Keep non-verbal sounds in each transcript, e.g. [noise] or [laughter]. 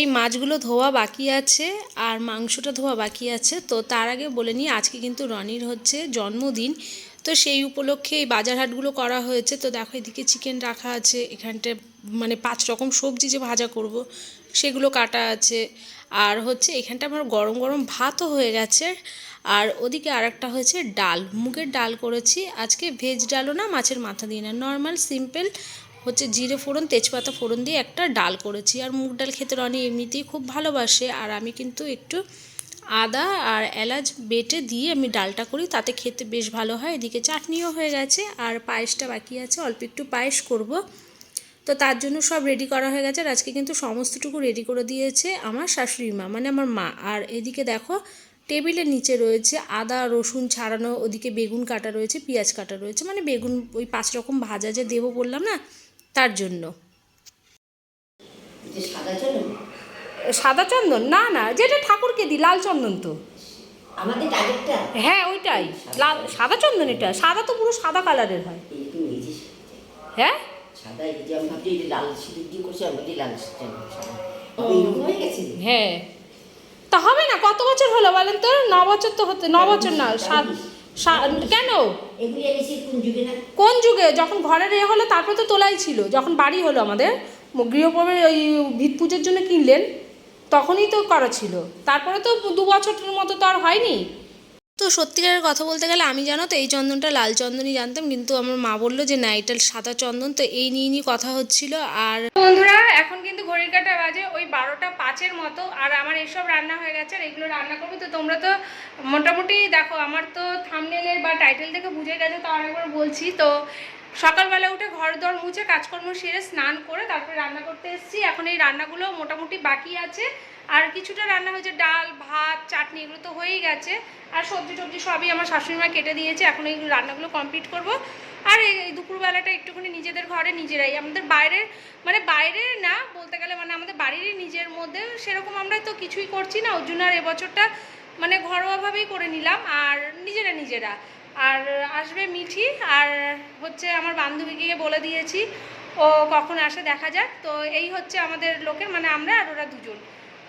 এই মাছগুলো ধোয়া বাকি আছে আর মাংসটা ধোয়া বাকি আছে। তো তার আগে বলে নিই, আজকে কিন্তু রনির হচ্ছে জন্মদিন। তো সেই উপলক্ষে এই বাজার হাটগুলো করা হয়েছে। তো দেখো এদিকে চিকেন রাখা আছে, এখানটায় মানে পাঁচ রকম সবজি যে ভাজা করব সেগুলো কাটা আছে। আর হচ্ছে এখানটা আমার গরম গরম ভাতও হয়ে গেছে। আর ওদিকে আরেকটা হয়েছে ডাল, মুগের ডাল করেছি। আজকে ভেজ ডালও না, মাছের মাথা দিয়ে না। নর্মাল সিম্পল হচ্ছে জিরে ফোড়ন, তেজপাতা ফোড়ন দিয়ে একটা ডাল করেছি। আর মুগ ডাল খেতে রনি এমনিতেই খুব ভালোবাসে। আর আমি কিন্তু একটু আদা আর এলাচ বেটে দিয়ে আমি ডালটা করি, তাতে খেতে বেশ ভালো হয়। এদিকে চাটনিও হয়ে গেছে, আর পায়েসটা বাকি আছে, অল্প একটু পায়েস করব। তো তার জন্য সব রেডি করা হয়ে গেছে। আর আজকে কিন্তু সমস্তটুকু রেডি করে দিয়েছে আমার শাশুড়ি মা মানে আমার মা। আর এদিকে দেখো, টেবিলের নিচে রয়েছে আদা, রসুন ছাড়ানো, ওদিকে বেগুন কাটা রয়েছে, পেঁয়াজ কাটা রয়েছে। মানে বেগুন ওই পাঁচ রকম ভাজা যে দেবো বললাম না তার জন্য। সাদা চন্দন? না না যেটা ঠাকুরকে দিই লাল চন্দন তো। হ্যাঁ ওইটাই। লাল সাদা চন্দন এটা। সাদা তো পুরো সাদা কালারের হয়। হ্যাঁ? হয়ে তা হবে না কত বছর হলো বলেন তো? ন বছর তো হতে ন বছর না সাত কেন? কোন যুগে? যখন ঘরের এ হলো, তারপরে তো তোলাই ছিল। যখন বাড়ি হলো আমাদের গৃহপর্বে ওই ভিত পুজোর জন্য কিনলেন, তখনই তো করা ছিল। তারপরে তো দু বছরের মতো তো আর হয়নি। তো সত্যিকারের কথা বলতে গেলে আমি জানো তো এই চন্দনটা লাল চন্দনই জানতাম, কিন্তু আমার মা বলল যে না, এটা সাদা চন্দন, তো এই নিয়ে নিয়ে কথা হচ্ছিল। আর বন্ধুরা, এখন কিন্তু ঘড়ির কাটা বাজে ওই বারোটা পাঁচের মতো, আর আমার এসব রান্না হয়ে গেছে, আর এগুলো রান্না করব তো তোমরা তো মোটামুটি দেখো, আমার তো থামনেলের বা টাইটেল থেকে বুঝে গেছে, তো অনেকবার বলছি। তো সকালবেলা উঠে ঘর দর মুছে কাজকর্ম সেরে স্নান করে তারপরে রান্না করতে এসেছি। এখন এই রান্নাগুলো মোটামুটি বাকি আছে। আর কিছুটা রান্না হয়েছে, ডাল, ভাত, চাটনি এগুলো তো হয়েই গেছে। আর সবজি টবজি সবই আমার শাশুড়ি মা কেটে দিয়েছে। এখন এই রান্নাগুলো কমপ্লিট করব। আর এই দুপুরবেলাটা একটুখানি নিজেদের ঘরে নিজেরাই। আমাদের বাইরের মানে বাইরের না, বলতে গেলে মানে আমাদের বাড়িরই নিজের মধ্যে সেরকম আমরা তো কিছুই করছি না। ওর জন্য আর এবছরটা মানে ঘরোয়াভাবেই করে নিলাম। আর নিজেরা নিজেরা। আর আসবে মিঠি, আর হচ্ছে আমার বান্ধবীকে বলে দিয়েছি, ও কখন আসে দেখা যাক। তো এই হচ্ছে আমাদের লোকের মানে আমরা আর ওরা দুজন।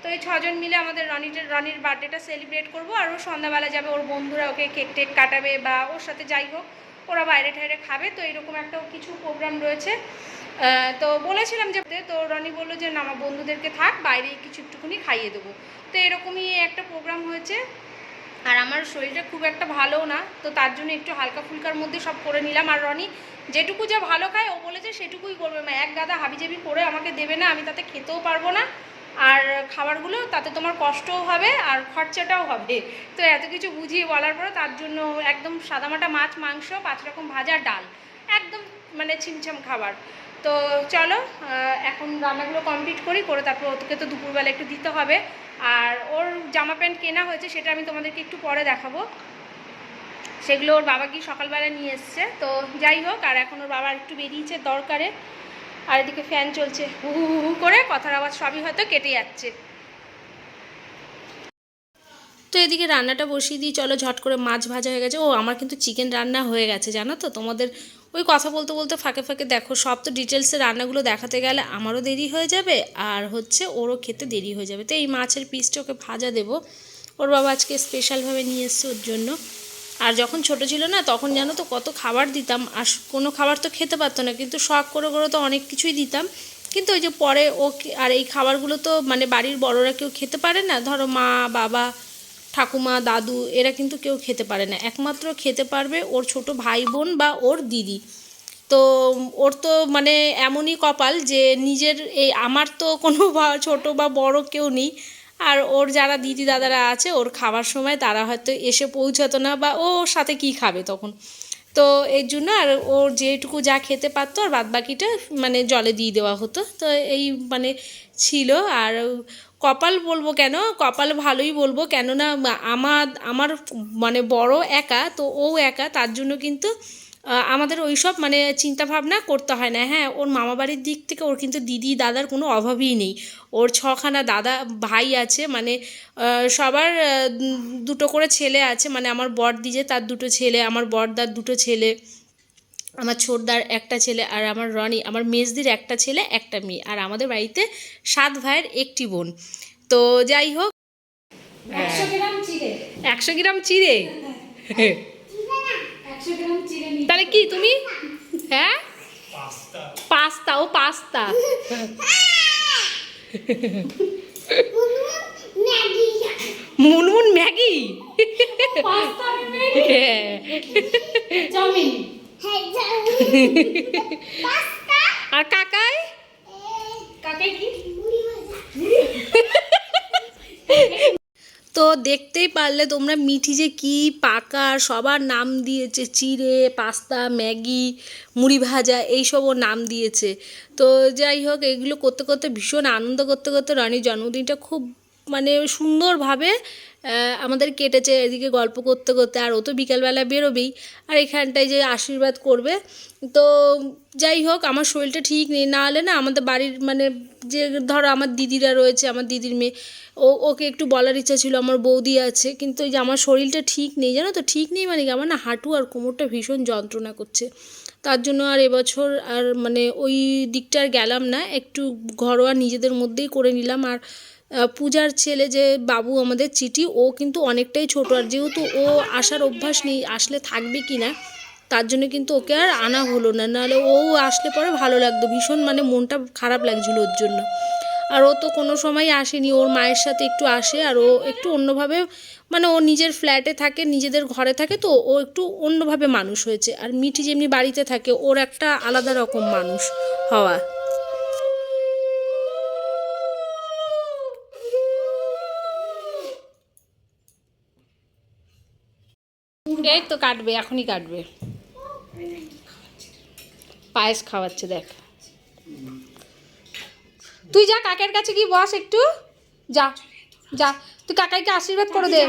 তো এই ছজন মিলে আমাদের রনিটের, রনির বার্থডেটা সেলিব্রেট করব, আর ও সন্ধ্যাবেলা যাবে, ওর বন্ধুরা ওকে কেক টেক কাটাবে বা ওর সাথে যাই হোক, ওরা বাইরে ঠাইরে খাবে। তো এরকম একটা কিছু প্রোগ্রাম রয়েছে। তো বলেছিলাম যে, তো রনি বলল যে, না, আমার বন্ধুদেরকে থাক বাইরে কিছু একটুখানি খাইয়ে দেবো। তো এরকমই একটা প্রোগ্রাম হয়েছে। আর আমার শরীরটা খুব একটা ভালোও না, তো তার জন্য একটু হালকা ফুলকার মধ্যে সব করে নিলাম। আর রনি যেটুকু যা ভালো খায়, ও বলেছে সেটুকুই করবে। মা এক গাদা হাবিজাবি করে আমাকে দেবে না, আমি তাতে খেতেও পারব না। আর খাবারগুলো, তাতে তোমার কষ্টও হবে আর খরচাটাও হবে। তো এত কিছু বুঝিয়ে বলার পরে তার জন্য একদম সাদামাটা মাছ, মাংস, পাঁচ রকম ভাজা, ডাল। একদম মানে ছিমছাম খাবার। তো চলো এখন রান্নাগুলো কমপ্লিট করি, করে তারপর ওকে তো দুপুরবেলা একটু দিতে হবে। আর ওর জামা প্যান্ট কেনা হয়েছে, সেটা আমি তোমাদেরকে একটু পরে দেখাবো। সেগুলো ওর বাবা কি সকালবেলা নিয়ে এসছে। তো যাই হোক, আর এখন ওর বাবা একটু বেরিয়েছে দরকারে। আর এদিকে ফ্যান চলছে, হু হু হু হু করে, কথার আওয়াজ সবই হয়তো কেটে যাচ্ছে। তো এদিকে রান্নাটা বসিয়ে দিই, চলো ঝট করে মাছ ভাজা হয়ে গেছে। ও, আমার কিন্তু চিকেন রান্না হয়ে গেছে, জানো তো? তোমাদের ওই কথা বলতে বলতে ফাঁকে ফাঁকে দেখো, সব তো ডিটেলসে রান্নাগুলো দেখাতে গেলে আমারও দেরি হয়ে যাবে আর হচ্ছে ওরও খেতে দেরি হয়ে যাবে। তো এই মাছের পিসটা ওকে ভাজা দেবো। ওর বাবা আজকে স্পেশালভাবে নিয়ে এসছে ওর জন্য। আর যখন ছোট ছিল না, তখন জানো তো কত খাবার দিতাম। আর কোনো খাবার তো খেতে পারতো না, কিন্তু শখ করে করে তো অনেক কিছুই দিতাম। কিন্তু ওই যে পরে ও আর এই খাবারগুলো তো মানে বাড়ির বড়রা কেউ খেতে পারে না। ধরো মা, বাবা ঠাকুমা, দাদু, এরা কিন্তু কেউ খেতে পারে না। একমাত্র খেতে পারবে ওর ছোট ভাই বোন বা ওর দিদি। তো ওর তো মানে এমনই কপাল যে নিজের এই আমার তো কোনো ছোট বা বড় কেউ নেই। আর ওর যারা দিদি দাদারা আছে, ওর খাবার সময় তারা হয়তো এসে পৌঁছাতো না বা ও সাথে কি খাবে তখন। তো এর জন্য আর ওর যেটুকু যা খেতে পারতো আর বাদ বাকিটা মানে জলে দিয়ে দেওয়া হতো। তো এই মানে ছিল। আর কপাল বলব কেন? কপাল ভালোই বলব কেননা আমার আমার মানে বড় একা, তো ও একা, তার জন্য কিন্তু আমাদের ওই সব মানে চিন্তাভাবনা করতে হয় না। হ্যাঁ ওর মামাবাড়ির দিক থেকে ওর কিন্তু দিদি, দাদার কোনো অভাবই নেই। ওর ছখানা দাদা, ভাই আছে মানে সবার দুটো করে ছেলে আছে মানে আমার বর দিজে তার দুটো ছেলে, আমার বড়দার দুটো ছেলে। আমার ছোটদার একটা ছেলে আর আমার রনি আমার মেজদির একটা ছেলে একটা মেয়ে। আর আমাদের বাড়িতে সাত ভাইয়ের একটি বোন। তো যাই হোক। একশো গ্রাম চিড়ে। একশো গ্রাম চিড়ে? একশো গ্রাম চিড়ে নিয়ে তাহলে কি তুমি? হ্যাঁ? পাস্তা। ও পাস্তা। মুনমুন ম্যাগি। হ্যাঁ। চাউমিন [laughs] আর কাকাই? কাকাই কি? [laughs] তো দেখতেই পারলে তোমরা মিঠি যে কি পাকা সবার নাম দিয়েছে চিড়ে পাস্তা ম্যাগি মুড়ি ভাজা এইসবও নাম দিয়েছে। তো যাই হোক এগুলো করতে করতে ভীষণ আনন্দ করতে করতে রনির জন্মদিনটা খুব মানে সুন্দরভাবে আমাদের কেটেছে এদিকে গল্প করতে করতে, আর ও তো বিকালবেলা বেরোবেই। আর এখানটায় যে আশীর্বাদ করবে, তো যাই হোক, আমার শরীরটা ঠিক নেই। না হলে না আমাদের বাড়ির মানে যে ধরো আমার দিদিরা রয়েছে, আমার দিদির মেয়ে, ও, ওকে একটু বলার ইচ্ছা ছিল, আমার বৌদি আছে, কিন্তু যে আমার শরীরটা ঠিক নেই, জানো তো? ঠিক নেই মানে আমার না হাঁটু আর কোমরটা ভীষণ যন্ত্রণা করছে। তার জন্য আর এবছর আর মানে ওই দিকটা আর গেলাম না, একটু ঘরোয়া নিজেদের মধ্যেই করে নিলাম। আর পূজার ছেলে যে বাবু আমাদের চিঠি, ও কিন্তু অনেকটাই ছোট আর যেহেতু ও আসার অভ্যাস নেই, আসলে থাকবে কি না, তার জন্য কিন্তু ওকে আর আনা হলো না। নাহলে ও আসলে পরে ভালো লাগতো, ভীষণ মানে মনটা খারাপ লাগছিল ওর জন্য। আর ও তো কোনো সময় আসেনি, ওর মায়ের সাথে একটু আসে আর ও একটু অন্যভাবে মানে ও নিজের ফ্ল্যাটে থাকে, নিজেদের ঘরে থাকে তো, ও একটু অন্যভাবে মানুষ হয়েছে। আর মিঠি যেমনি বাড়িতে থাকে, ওর একটা আলাদা রকম মানুষ হওয়া। এই তো কাটবে, এখনই কাটবে। পায়েস খাওয়াচ্ছে, দেখ। তুই যা কাকের কাছে কি বস একটু। যা যা। তুই কাকাইকে আশীর্বাদ করে দে।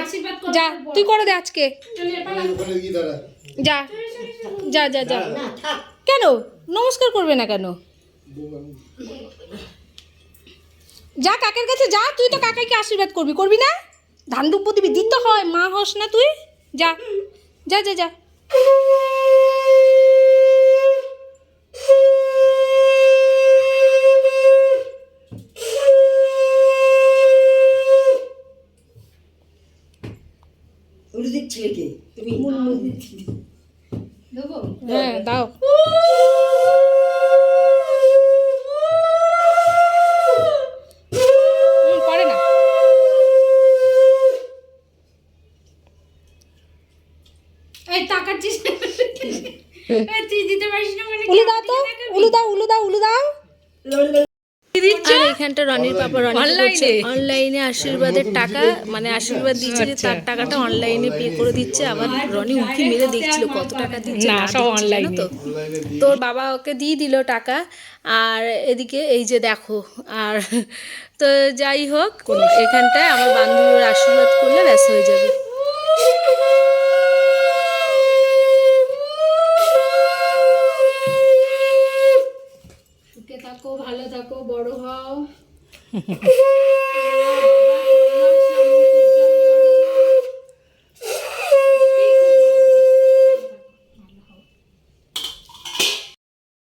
যা, তুই করে দে আজকে। যা যা যা যা। কেন? নমস্কার করবে না কেন? যা কাকের কাছে যা, তুই তো কাকাইকে আশীর্বাদ করবি। করবি না? ধান দুব্য দিবি। দিতে হয়, মা হস না তুই। যা। যা যা যা। উড়ে দিচ্ছিলে কে? তুমি দেবো হ্যাঁ দাও হুম, করে না এই তাকাচ্ছিস না? এই তুই দিতে পারিস না মানে কি? উলু দাও তো উলু দাও উলু দাও উলু দাও। আর এখানটা রনির পাপা রনি অনলাইনে অনলাইনে আশীর্বাদের টাকা মানে আশীর্বাদ দিচ্ছে যে তার টাকাটা অনলাইনে পে করে দিচ্ছে। আবার রনি উঁকি মেরে দেখছিল কত টাকা দিচ্ছে না সব অনলাইনে তো? তোর বাবা ওকে দিয়ে দিল টাকা। আর এদিকে এই যে দেখো আর তো যাই হোক এখানটায় আমার বান্ধবীর আশীর্বাদ করলে ব্যাস হয়ে যাবে।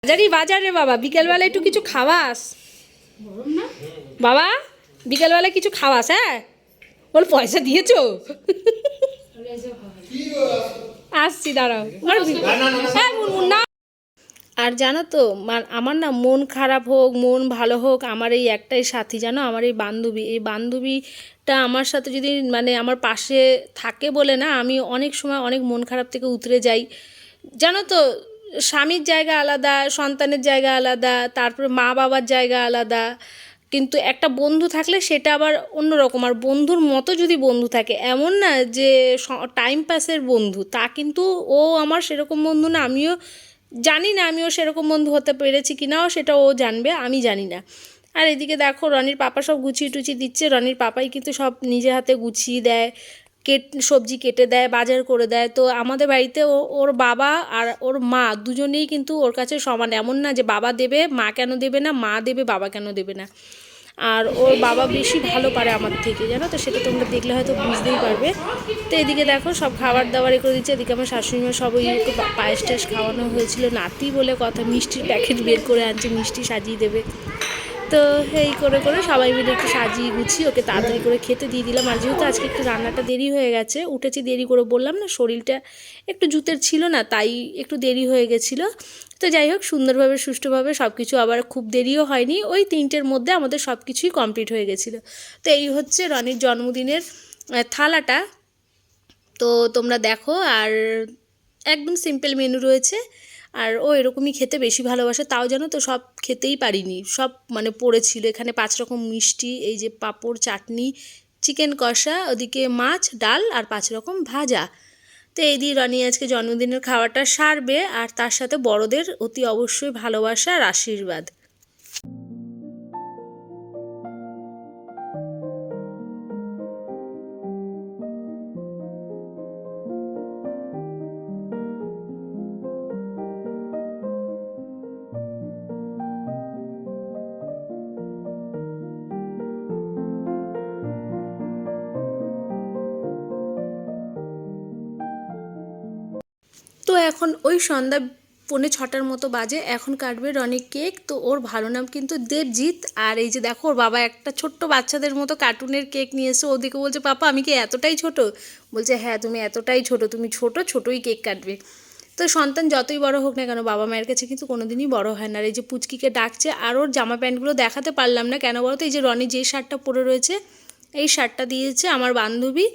বাজারই বাজার বাবা বিকেলবেলা একটু কিছু খাওয়াস? বাবা বিকেলবেলা কিছু খাওয়াস হ্যাঁ? বল পয়সা দিয়েছ? আসছি দাঁড়াও। হ্যাঁ না। আর জানো তো আমার না মন খারাপ হোক, মন ভালো হোক, আমার এই একটাই সাথী, জানো? আমার এই বান্ধবী। এই বান্ধবীটা আমার সাথে যদি মানে আমার পাশে থাকে বলে না, আমি অনেক সময় অনেক মন খারাপ থেকে উতরে যাই। জানো তো, স্বামীর জায়গা আলাদা, সন্তানের জায়গা আলাদা, তারপরে মা বাবার জায়গা আলাদা। কিন্তু একটা বন্ধু থাকলে সেটা আবার অন্যরকম। আর বন্ধুর মতো যদি বন্ধু থাকে, এমন না যে টাইম পাসের বন্ধু, তা কিন্তু ও আমার সেরকম বন্ধু না, আমিও জানি না, আমিও সেরকম বন্ধু হতে পেরেছি কি নাও সেটা ও জানবে, আমি জানি না। আর এদিকে দেখো, রনির পাপা সব গুছিয়ে টুচিয়ে দিচ্ছে। রনির পাপাই কিন্তু সব নিজে হাতে গুছিয়ে দেয়, কেট, সবজি কেটে দেয়, বাজার করে দেয়। তো আমাদের বাড়িতে ও, ওর বাবা আর ওর মা দুজনেই কিন্তু ওর কাছে সমান। এমন না যে বাবা দেবে, মা কেন দেবে না, মা দেবে, বাবা কেন দেবে না। আর ওর বাবা বেশি ভালো পারে আমার থেকে, জানো তো? সেটা তোমরা দেখলে হয়তো বুঝতেই পারবে। তো এদিকে দেখো, সব খাবার দাবার এ করে দিচ্ছে। এদিকে আমার শাশুড়িমা সব ওই পায়েস টায়েস খাওয়ানো হয়েছিল। নাতি বলে কথা, মিষ্টির প্যাকেট বের করে আনছে, মিষ্টি সাজিয়ে দেবে। তো এই করে করে সবাই মিলে একটু সাজিয়ে গুছিয়ে ওকে তাড়াতাড়ি করে খেতে দিয়ে দিলাম। আর যেহেতু আজকে একটু রান্নাটা দেরি হয়ে গেছে, উঠেছি দেরি করে বললাম না, শরীরটা একটু জুতের ছিল না, তাই একটু দেরি হয়ে গেছিল। তো যাই হোক, সুন্দরভাবে, সুষ্ঠুভাবে সব কিছু আবার খুব দেরিও হয়নি, ওই তিনটের মধ্যে আমাদের সব কিছুই কমপ্লিট হয়ে গেছিল। তো এই হচ্ছে রনির জন্মদিনের থালাটা। তো তোমরা দেখো, আর একদম সিম্পল মেনু রয়েছে। আর ও এরকমই খেতে বেশি ভালোবাসে, তাও জানো তো সব খেতেই পারিনি। সব মানে পড়েছিল, এখানে পাঁচ রকম মিষ্টি, এই যে পাঁপড়, চাটনি, চিকেন কষা, ওদিকে মাছ, ডাল আর পাঁচ রকম ভাজা। তো এই দিয়ে রনি আজকে জন্মদিনের খাবারটা সারবে আর তার সাথে বড়দের অতি অবশ্যই ভালোবাসা আর আশীর্বাদ। তো এখন ওই সন্ধ্যা পৌনে ছটার মতো বাজে, এখন কাটবে রনি কেক। তো ওর ভালো নাম কিন্তু দেবজিৎ। আর এই যে দেখো, ওর বাবা একটা ছোট্ট বাচ্চাদের মতো কার্টুনের কেক নিয়ে এসে ওদিকে বলছে, পাপা, আমি কি এতটাই ছোট? বলছে হ্যাঁ তুমি এতটাই ছোট, তুমি ছোট, ছোটই কেক কাটবে। তো সন্তান যতই বড় হোক না কেন, বাবা মায়ের কাছে কিন্তু কোনোদিনই বড় হয় না। আর এই যে পুচকিকে ডাকছে, আর ওর জামা প্যান্টগুলো দেখাতে পারলাম না কেন বলো তো এই যে রনি যে শার্টটা পরে রয়েছে, এই শার্টটা দিয়েছে আমার বান্ধবী।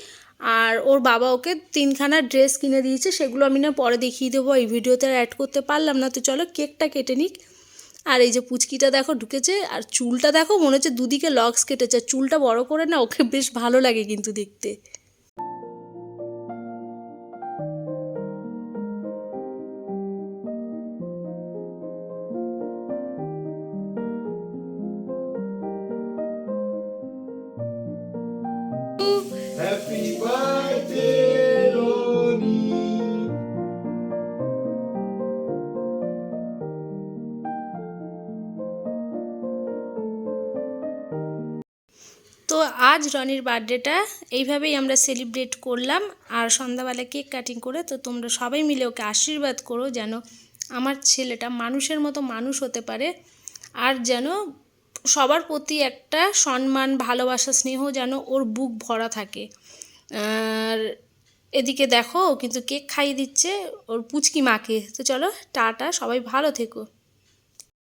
আর ওর বাবা ওকে তিনখানা ড্রেস কিনে দিয়েছে, সেগুলো আমি না পরে দেখিয়ে দেবো, এই ভিডিওতে আর অ্যাড করতে পারলাম না। তো চলো কেকটা কেটে নিক। আর এই যে পুচকিটা দেখো ঢুকেছে, আর চুলটা দেখো মনে হচ্ছে দুদিকে লক্স কেটেছে চুলটা বড় করে না, ওকে বেশ ভালো লাগে কিন্তু দেখতে। আজ রনির বার্থডেটা এইভাবেই আমরা সেলিব্রেট করলাম। আর সন্ধ্যাবেলা কেক কাটিং করে তো তোমরা সবাই মিলে ওকে আশীর্বাদ করো যেন আমার ছেলেটা মানুষের মতো মানুষ হতে পারে। আর যেন সবার প্রতি একটা সম্মান, ভালোবাসা, স্নেহ যেন ওর বুক ভরা থাকে। আর এদিকে দেখো কিন্তু কেক খাইয়ে দিচ্ছে, ওর পুচকি মাকে। তো চলো, টাটা, সবাই ভালো থেকো।